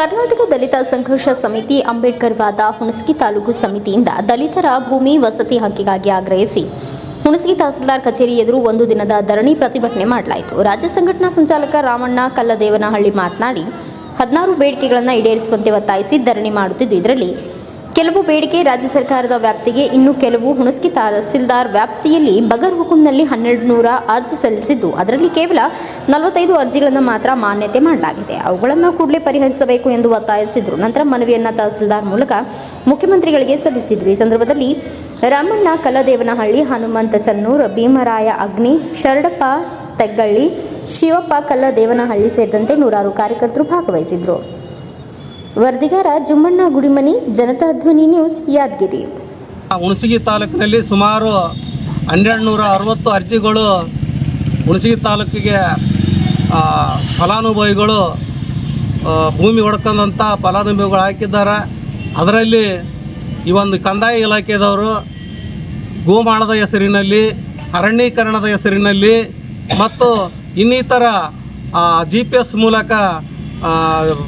ಕರ್ನಾಟಕ ದಲಿತ ಸಂಘರ್ಷ ಸಮಿತಿ ಅಂಬೇಡ್ಕರ್ ವಾದ ಹುಣಸಗಿ ತಾಲೂಕು ಸಮಿತಿಯಿಂದ ದಲಿತರ ಭೂಮಿ ವಸತಿ ಹಕ್ಕಿಗಾಗಿ ಆಗ್ರಹಿಸಿ ಹುಣಸಗಿ ತಹಸೀಲ್ದಾರ್ ಕಚೇರಿ ಎದುರು ಒಂದು ದಿನದ ಧರಣಿ ಪ್ರತಿಭಟನೆ ಮಾಡಲಾಯಿತು. ರಾಜ್ಯ ಸಂಘಟನಾ ಸಂಚಾಲಕ ರಾಮಣ್ಣ ಕಲ್ಲದೇವನಹಳ್ಳಿ ಮಾತನಾಡಿ, ಹದಿನಾರು ಬೇಡಿಕೆಗಳನ್ನು ಈಡೇರಿಸುವಂತೆ ಒತ್ತಾಯಿಸಿ ಧರಣಿ ಮಾಡುತ್ತಿದ್ದು, ಇದರಲ್ಲಿ ಕೆಲವು ಬೇಡಿಕೆ ರಾಜ್ಯ ಸರ್ಕಾರದ ವ್ಯಾಪ್ತಿಗೆ, ಇನ್ನು ಕೆಲವು ಹುಣಸ್ಕಿ ತಹಸೀಲ್ದಾರ್ ವ್ಯಾಪ್ತಿಯಲ್ಲಿ ಬಗರ್ ಹುಕುಂನಲ್ಲಿ ಹನ್ನೆರಡು ನೂರ ಅರ್ಜಿ ಸಲ್ಲಿಸಿದ್ದು. ಅದರಲ್ಲಿ ಕೇವಲ ನಲವತ್ತೈದು ಅರ್ಜಿಗಳನ್ನು ಮಾತ್ರ ಮಾನ್ಯತೆ ಮಾಡಲಾಗಿದೆ. ಅವುಗಳನ್ನು ಕೂಡಲೇ ಪರಿಹರಿಸಬೇಕು ಎಂದು ಒತ್ತಾಯಿಸಿದರು. ನಂತರ ಮನವಿಯನ್ನು ತಹಸೀಲ್ದಾರ್ ಮೂಲಕ ಮುಖ್ಯಮಂತ್ರಿಗಳಿಗೆ ಸಲ್ಲಿಸಿದರು. ಈ ಸಂದರ್ಭದಲ್ಲಿ ರಾಮಣ್ಣ ಕಲ್ಲದೇವನಹಳ್ಳಿ ಹನುಮಂತ ಚನ್ನೂರ್, ಭೀಮರಾಯ ಅಗ್ನಿ, ಶರಡಪ್ಪ ತೆಗ್ಗಳ್ಳಿ, ಶಿವಪ್ಪ ಕಲ್ಲದೇವನಹಳ್ಳಿ ಸೇರಿದಂತೆ ನೂರಾರು ಕಾರ್ಯಕರ್ತರು ಭಾಗವಹಿಸಿದರು. ವರದಿಗಾರ ಜುಮ್ಮಣ್ಣ ಗುಡಿಮನಿ, ಜನತಾ ಧ್ವನಿ ನ್ಯೂಸ್, ಯಾದಗಿರಿ. ಹುಣಸಗಿ ತಾಲೂಕಿನಲ್ಲಿ ಸುಮಾರು ಹನ್ನೆರಡು ನೂರ ಅರವತ್ತು ಅರ್ಜಿಗಳು ಹುಣಸಗಿ ತಾಲೂಕಿಗೆ ಫಲಾನುಭವಿಗಳು ಭೂಮಿ ಹೊಡ್ಕೊಂಡಂಥ ಫಲಾನುಭವಿಗಳು ಹಾಕಿದ್ದಾರೆ. ಅದರಲ್ಲಿ ಈ ಒಂದು ಕಂದಾಯ ಇಲಾಖೆದವರು ಗೋಮಾಳದ ಹೆಸರಿನಲ್ಲಿ, ಅರಣ್ಯೀಕರಣದ ಹೆಸರಿನಲ್ಲಿ ಮತ್ತು ಇನ್ನಿತರ ಜಿ ಪಿ ಎಸ್ ಮೂಲಕ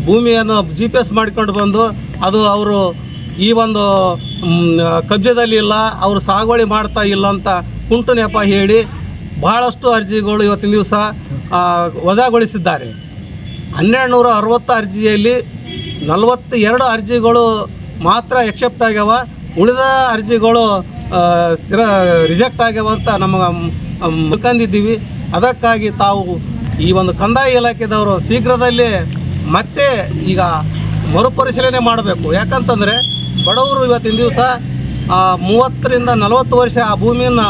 ಭೂಮಿಯನ್ನು ಜಿ ಪಿ ಎಸ್ ಮಾಡಿಕೊಂಡು ಬಂದು ಅದು ಅವರು ಈ ಒಂದು ಕಬ್ಜದಲ್ಲಿ ಇಲ್ಲ, ಅವರು ಸಾಗುವಳಿ ಮಾಡ್ತಾ ಇಲ್ಲ ಅಂತ ಕುಂಟು ನೆಪ ಹೇಳಿ ಬಹಳಷ್ಟು ಅರ್ಜಿಗಳು ಇವತ್ತಿನ ದಿವಸ ವಜಾಗೊಳಿಸಿದ್ದಾರೆ. ಹನ್ನೆರಡು ನೂರ ಅರವತ್ತು ಅರ್ಜಿಯಲ್ಲಿ ನಲವತ್ತು ಎರಡು ಅರ್ಜಿಗಳು ಮಾತ್ರ ಎಕ್ಸೆಪ್ಟ್ ಆಗ್ಯಾವ. ಉಳಿದ ಅರ್ಜಿಗಳು ಸ್ಥಿರ ರಿಜೆಕ್ಟ್ ಆಗ್ಯಾವ ಅಂತ ನಮಗೆ ಮುಖಂದಿದ್ದೀವಿ ಅದಕ್ಕಾಗಿ ತಾವು ಈ ಒಂದು ಕಂದಾಯ ಇಲಾಖೆದವರು ಶೀಘ್ರದಲ್ಲೇ ಮತ್ತೆ ಈಗ ಮರುಪರಿಶೀಲನೆ ಮಾಡಬೇಕು. ಯಾಕಂತಂದರೆ ಬಡವರು ಇವತ್ತಿನ ದಿವಸ ಮೂವತ್ತರಿಂದ ನಲವತ್ತು ವರ್ಷ ಆ ಭೂಮಿಯನ್ನು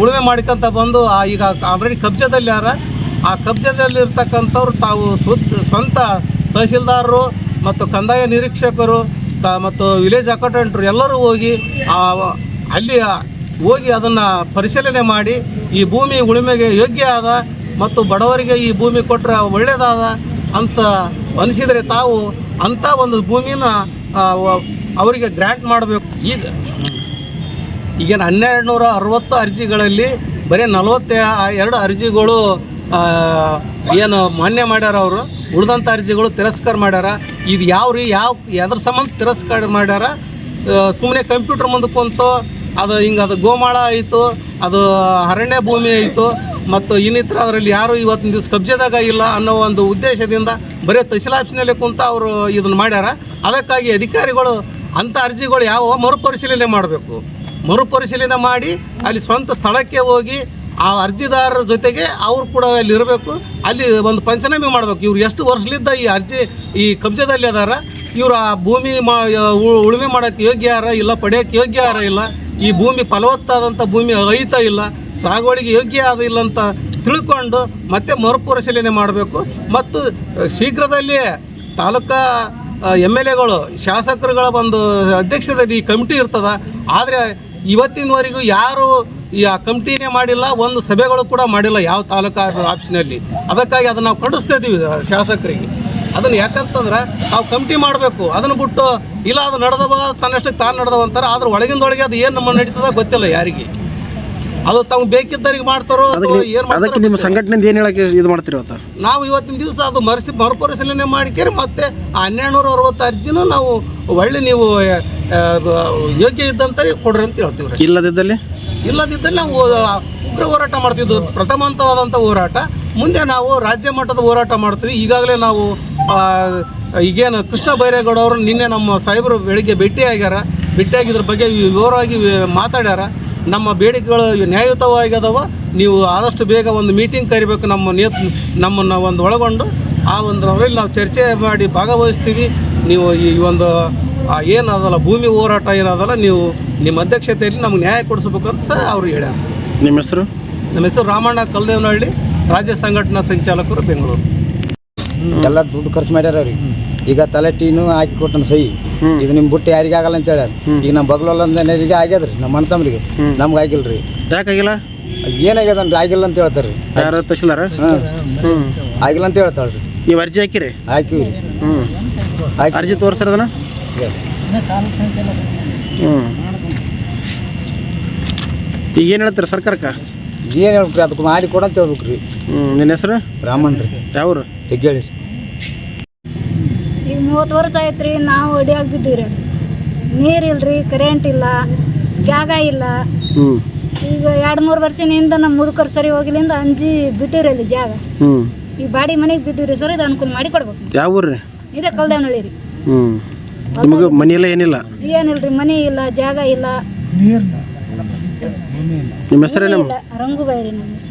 ಉಳುಮೆ ಮಾಡ್ಕೊಂತ ಬಂದು, ಆ, ಈಗ ಆಲ್ರೆಡಿ ಕಬ್ಜದಲ್ಲಿ ಯಾರ? ಆ ಕಬ್ಜದಲ್ಲಿರ್ತಕ್ಕಂಥವ್ರು ತಾವು ಸ್ವತ್, ಸ್ವಂತ ತಹಶೀಲ್ದಾರರು ಮತ್ತು ಕಂದಾಯ ನಿರೀಕ್ಷಕರು ಮತ್ತು ವಿಲೇಜ್ ಅಕೌಂಟೆಂಟ್ರು ಎಲ್ಲರೂ ಹೋಗಿ ಅಲ್ಲಿ ಹೋಗಿ ಅದನ್ನು ಪರಿಶೀಲನೆ ಮಾಡಿ, ಈ ಭೂಮಿ ಉಳುಮೆಗೆ ಯೋಗ್ಯ ಆದ ಮತ್ತು ಬಡವರಿಗೆ ಈ ಭೂಮಿ ಕೊಟ್ಟರೆ ಒಳ್ಳೆಯದಾದ ಅಂತ ಅನಿಸಿದರೆ ತಾವು ಅಂಥ ಒಂದು ಭೂಮಿನ ಅವರಿಗೆ ಗ್ರ್ಯಾಂಟ್ ಮಾಡಬೇಕು. ಈಗ ಈಗೇನು ಹನ್ನೆರಡು ನೂರ ಅರವತ್ತು ಅರ್ಜಿಗಳಲ್ಲಿ ಬರೀ ನಲವತ್ತ ಎರಡು ಅರ್ಜಿಗಳು ಏನು ಮಾನ್ಯ ಮಾಡ್ಯಾರ ಅವರು ಉಳಿದಂಥ ಅರ್ಜಿಗಳು ತಿರಸ್ಕಾರ ಮಾಡ್ಯಾರ. ಇದು ಯಾವ ರೀ, ಯಾವ, ಎದ್ರ ಸಂಬಂಧ ತಿರಸ್ಕಾರ ಮಾಡ್ಯಾರ? ಸುಮ್ಮನೆ ಕಂಪ್ಯೂಟರ್ ಕುಂತು, ಅದು ಹಿಂಗೆ ಅದು ಗೋಮಾಳ ಆಯಿತು, ಅದು ಅರಣ್ಯ ಭೂಮಿ ಆಯಿತು ಮತ್ತು ಇನ್ನಿತರ ಅದರಲ್ಲಿ ಯಾರು ಇವತ್ತಿನ ದಿವಸ ಕಬ್ಜೆದಾಗ ಇಲ್ಲ ಅನ್ನೋ ಒಂದು ಉದ್ದೇಶದಿಂದ ಬರೀ ತಹಸೀಲ್ ಆಫೀಸಿನಲ್ಲಿ ಕುಂತ ಅವರು ಇದನ್ನು ಮಾಡ್ಯಾರ. ಅದಕ್ಕಾಗಿ ಅಧಿಕಾರಿಗಳು ಅಂಥ ಅರ್ಜಿಗಳು ಯಾವ ಮರುಪರಿಶೀಲನೆ ಮಾಡಬೇಕು. ಮರುಪರಿಶೀಲನೆ ಮಾಡಿ ಅಲ್ಲಿ ಸ್ವಂತ ಸ್ಥಳಕ್ಕೆ ಹೋಗಿ ಆ ಅರ್ಜಿದಾರರ ಜೊತೆಗೆ ಅವರು ಕೂಡ ಅಲ್ಲಿ ಇರಬೇಕು. ಅಲ್ಲಿ ಒಂದು ಪಂಚನಾಮೆ ಮಾಡಬೇಕು. ಇವ್ರು ಎಷ್ಟು ವರ್ಷಲಿದ್ದ ಈ ಅರ್ಜಿ ಈ ಕಬ್ಜದಲ್ಲಿ ಅದಾರ. ಇವರು ಆ ಭೂಮಿ ಮಾ ಉಳುಮೆ ಮಾಡೋಕ್ಕೆ ಯೋಗ್ಯ ಯಾರ ಇಲ್ಲ, ಪಡೆಯೋಕ್ಕೆ ಯೋಗ್ಯ ಯಾರ ಇಲ್ಲ, ಈ ಭೂಮಿ ಫಲವತ್ತಾದಂಥ ಭೂಮಿ ಐತ ಇಲ್ಲ ಸಾಗುವಳಿಗೆ ಯೋಗ್ಯ ಅದು ಇಲ್ಲ ಅಂತ ತಿಳ್ಕೊಂಡು ಮತ್ತೆ ಮರುಪರಿಶೀಲನೆ ಮಾಡಬೇಕು. ಮತ್ತು ಶೀಘ್ರದಲ್ಲಿಯೇ ತಾಲೂಕಾ ಎಂ ಎಲ್ ಎಗಳು, ಶಾಸಕರುಗಳ ಒಂದು ಅಧ್ಯಕ್ಷತೆಯಲ್ಲಿ ಈ ಕಮಿಟಿ ಇರ್ತದ. ಆದರೆ ಇವತ್ತಿನವರೆಗೂ ಯಾರು ಈ ಆ ಕಮಿಟಿನೇ ಮಾಡಿಲ್ಲ, ಒಂದು ಸಭೆಗಳು ಕೂಡ ಮಾಡಿಲ್ಲ ಯಾವ ತಾಲೂಕಾ ಆಫೀಸಿನಲ್ಲಿ. ಅದಕ್ಕಾಗಿ ಅದನ್ನು ನಾವು ಖಂಡಿಸ್ತಾ ಇದ್ದೀವಿ ಶಾಸಕರಿಗೆ. ಅದನ್ನು ಯಾಕಂತಂದ್ರೆ ನಾವು ಕಮಿಟಿ ಮಾಡಬೇಕು, ಅದನ್ನು ಬಿಟ್ಟು ಇಲ್ಲ ಅದು ನಡೆದವ ತನ್ನಷ್ಟಕ್ಕೆ ತಾನು ನಡೆದವ ಅಂತಾರೆ, ಆದ್ರೆ ಒಳಗಿಂದೊಳಗೆ ಅದು ಏನು ನಮ್ಮ ನಡೀತದ ಗೊತ್ತಿಲ್ಲ ಯಾರಿಗೆ. ಅದು ತಮ್ಗೆ ಬೇಕಿದ್ದರಿಗೆ ಮಾಡ್ತಾರೋ ಏನು ಅದಕ್ಕೆ ನಿಮ್ಮ ಸಂಘಟನೆ ಏನು ಹೇಳಕ್ಕೆ ಇದು ಮಾಡ್ತೀರಿ ಇವತ್ತು? ನಾವು ಇವತ್ತಿನ ದಿವಸ ಅದು ಮರೆಸಿ ಮರುಪರಿಶೀಲನೆ ಮಾಡಿಕೇರಿ ಮತ್ತೆ ಆ ಹನ್ನೆರಡು ನೂರ ಅರವತ್ತು ಅರ್ಜಿನೂ ನಾವು ಒಳ್ಳೆ ನೀವು ಆ, ಯೋಗ್ಯ ಇದ್ದಂತ ಕೊಡ್ರಿ ಅಂತ ಹೇಳ್ತೀವಿ ರೀ. ಇಲ್ಲದಿದ್ದಲ್ಲಿ? ಇಲ್ಲದಿದ್ದಲ್ಲಿ ನಾವು ಉಗ್ರ ಹೋರಾಟ ಮಾಡ್ತಿದ್ವು ಪ್ರಥಮ ಹಂತವಾದಂಥ ಹೋರಾಟ. ಮುಂದೆ ನಾವು ರಾಜ್ಯ ಮಟ್ಟದ ಹೋರಾಟ ಮಾಡ್ತೀವಿ. ಈಗಾಗಲೇ ನಾವು ಆ, ಈಗೇನು ಕೃಷ್ಣ ಬೈರೇಗೌಡ ಅವರು ನಿನ್ನೆ ನಮ್ಮ ಸಾಹೇಬರು ಬೆಳಿಗ್ಗೆ ಭೇಟಿಯಾಗ್ಯಾರ. ಭೇಟಿಯಾಗಿದ್ರ ಬಗ್ಗೆ ವಿವರವಾಗಿ ವಿ- ಮಾತಾಡ್ಯಾರ. ನಮ್ಮ ಬೇಡಿಕೆಗಳು ನ್ಯಾಯಯುತವಾಗಿ ಅದಾವ. ನೀವು ಆದಷ್ಟು ಬೇಗ ಒಂದು ಮೀಟಿಂಗ್ ಕರಿಬೇಕು ನಮ್ಮ ನಿಯತ್ ನಮ್ಮನ್ನು ಒಂದು ಒಳಗೊಂಡು. ಆ ಒಂದು ಅವರಲ್ಲಿ ನಾವು ಚರ್ಚೆ ಮಾಡಿ ಭಾಗವಹಿಸ್ತೀವಿ. ನೀವು ಈ ಒಂದು ಏನದಲ್ಲ ಅದಲ್ಲ ಭೂಮಿ ಹೋರಾಟ ಏನದಲ್ಲ ನೀವು ನಿಮ್ಮ ಅಧ್ಯಕ್ಷತೆಯಲ್ಲಿ ನಮ್ಗೆ ನ್ಯಾಯ ಕೊಡಿಸ್ಬೇಕು ಅಂತ ಸಹ ಅವರು ಹೇಳ್ಯಾರ. ನಿಮ್ಮ ಹೆಸರು? ನಮ್ಮ ಹೆಸರು ರಾಮಣ್ಣ ಕಲ್ದೇವನಹಳ್ಳಿ ರಾಜ್ಯ ಸಂಘಟನಾ ಸಂಚಾಲಕರು ಬೆಂಗಳೂರು. ಎಲ್ಲ ದುಡ್ಡು ಖರ್ಚು ಮಾಡ್ಯಾರ ಅವ್ರಿಗೆ. ಈಗ ತಲೆ ಟೀನು ಹಾಕಿ ಕೊಟ್ಟನ ಸಹಿ. ಇದು ನಿಮ್ಮ ಬುಟ್ಟಿ ಯಾರಿಗೆ ಆಗಲ್ಲ ಅಂತ ಹೇಳ್ಯಾರ. ಈಗ ನಮ್ಮ ಬಗ್ಲೊಲ್ಲಂದರಿಗೆ ಆಗ್ಯದ್ರಿ ನಮ್ಮ ಅಣ್ಣತಮ್ರಿಗೆ ನಮ್ಗೆ ಆಗಿಲ್ರಿ. ಯಾಕಾಗಿಲ್ಲ ಏನಾಗ್ಯದನ್ರಿ? ಆಗಿಲ್ಲ ಅಂತ ಹೇಳ್ತಾರ್ರಿ. ಯಾರು ತಹಶೀಲ್ದಾರ? ಆಗಿಲ್ಲ ಅಂತ ಹೇಳ್ತಾಳ್ರಿ. ನೀವು ಅರ್ಜಿ ಹಾಕಿರಿ. ಹಾಕಿವ್ರಿ. ಹ್ಞೂ ಅರ್ಜಿ ತೋರಿಸ್ರಿ ಅದನ್ನ. ಹ್ಞೂ ಈಗ ಏನು ಹೇಳ್ತಾರೆ ಸರ್ಕಾರಕ್ಕೆ? ಏನು ಹೇಳ್ಬೇಕ್ರಿ? ಅದಕ್ಕೆ ಮಾಡಿ ಕೊಡಂತ ಹೇಳ್ಬೇಕ್ರಿ. ಹ್ಞೂ ನಿನ್ನ ಹೆಸರು? ರಾಮಣ್ರಿ ಯಾವ್ರು? ತೆಗ್ಗೇಳಿ ಮೂವತ್ತು ವರ್ಷ ಆಯ್ತು ರೀ ನಾವು ಅಡಿಯಾಗಿ ಬಿದ್ದೀವಿ ರೀ ನೀರು ಇಲ್ರಿ ಕರೆಂಟ್ ಇಲ್ಲ ಜಾಗ ಇಲ್ಲ. ಈಗ ಎರಡು ಮೂರು ವರ್ಷದಿಂದ ನಮ್ಮ ಮುದುಕರು ಸರಿ ಹೋಗಿಲಿಂದ ಅಂಜಿ ಬಿಟ್ಟಿವ್ರಿ ಅಲ್ಲಿ ಜಾಗ. ಈ ಬಾಡಿ ಮನೆಗೆ ಬಿದ್ದೀವಿ ರೀ ಸರ್ ಇದು ಅನುಕೂಲ ಮಾಡಿ ಕೊಡ್ಬೇಕು. ಯಾವ ಊರು ಇದೆ ಕಲ್ದಾನಳ್ಳಿ ರೀ. ನಿಮಗೆ ಮನೆಯೆಲ್ಲ ಏನಿಲ್ಲ? ಏನಿಲ್ರಿ ಮನೆ ಇಲ್ಲ ಜಾಗ ಇಲ್ಲ. ನಿಮ್ಮ ಹೆಸರೇನಮ್ಮ ರಂಗುಬಾಯಿ ರೀ ನಮ್ಮ ಹೆಸರು.